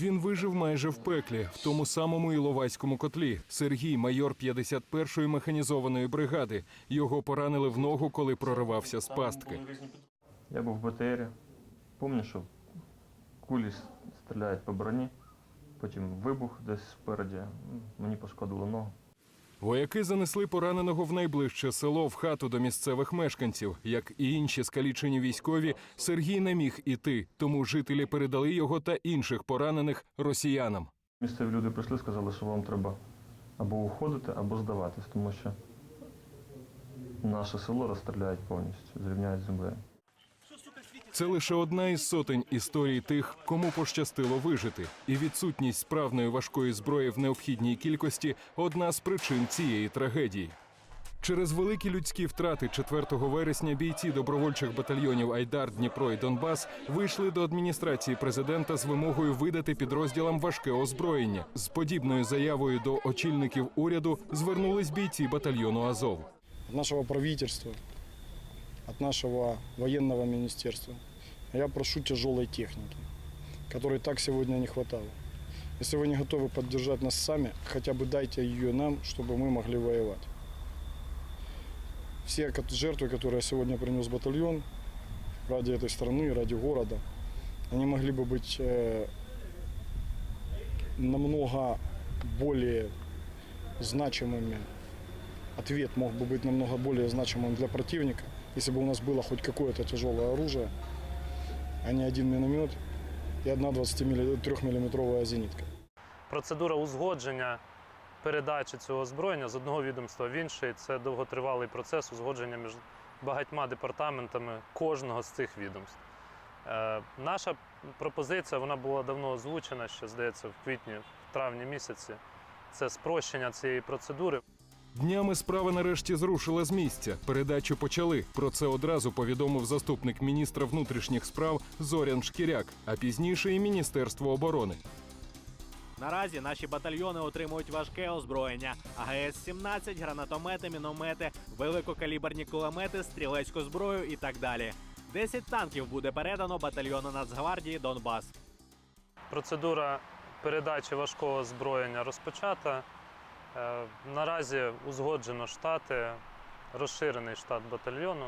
Він вижив майже в пеклі, в тому самому Іловайському котлі. Сергій, майор 51-ї механізованої бригади. Його поранили в ногу, коли проривався з пастки. Я був в БТРі. Пам'ятаю, що кулі стріляють по броні, потім вибух десь спереді, мені пошкодило ногу. Вояки занесли пораненого в найближче село в хату до місцевих мешканців. Як і інші скалічені військові, Сергій не міг іти, тому жителі передали його та інших поранених росіянам. Місцеві люди прийшли, сказали, що вам треба або уходити, або здаватись, тому що наше село розстріляють повністю, зрівняють землею. Це лише одна із сотень історій тих, кому пощастило вижити. І відсутність справної важкої зброї в необхідній кількості одна з причин цієї трагедії. Через великі людські втрати 4 вересня бійці добровольчих батальйонів Айдар, Дніпро і Донбас вийшли до адміністрації президента з вимогою видати підрозділам важке озброєння. З подібною заявою до очільників уряду звернулись бійці батальйону Азов. от нашего правительства, от нашего военного министерства. Я прошу тяжелой техники, которой так сегодня не хватало. Если вы не готовы поддержать нас сами, хотя бы дайте ее нам, чтобы мы могли воевать. Все жертвы, которые сегодня принес батальон ради этой страны, ради города, они могли бы быть э, намного более значимыми ответ мог бы быть намного более значимым для противника, если бы у нас было хоть какое-то тяжелое оружие, а не один миномет и одна 23-миллиметровая зенитка. Процедура узгодження передачі цього озброєння з одного відомства в інший це довготривалий процес узгодження між багатьма департаментами кожного з цих відомств. Е, наша пропозиція вона була давно озвучена, ще здається, в квітні, в травні місяці. Це спрощення цієї процедури. Днями справа нарешті зрушила з місця. Передачу почали. Про це одразу повідомив заступник міністра внутрішніх справ Зорян Шкіряк, а пізніше і Міністерство оборони. Наразі наші батальйони отримують важке озброєння: АГС-17, гранатомети, міномети, великокаліберні кулемети, стрілецьку зброю і так далі. 10 танків буде передано батальйону Нацгвардії Донбас. Процедура передачі важкого озброєння розпочата. Е, Наразі узгоджено штати, розширений штат батальйону,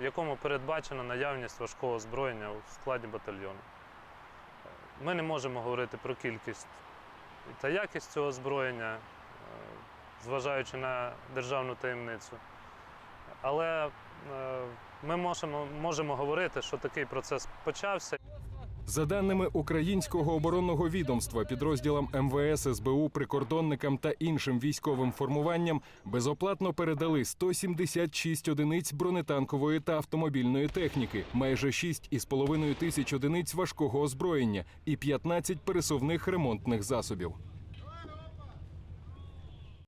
в якому передбачена наявність важкого озброєння у складі батальйону. Е, Ми не можемо говорити про кількість та якість цього озброєння, е, зважаючи на державну таємницю. Але ми можемо, можемо говорити, що такий процес почався. За даними українського оборонного відомства, підрозділам МВС, СБУ, прикордонникам та іншим військовим формуванням безоплатно передали 176 одиниць бронетанкової та автомобільної техніки, майже 6,5 тисяч одиниць важкого озброєння і 15 пересувних ремонтних засобів.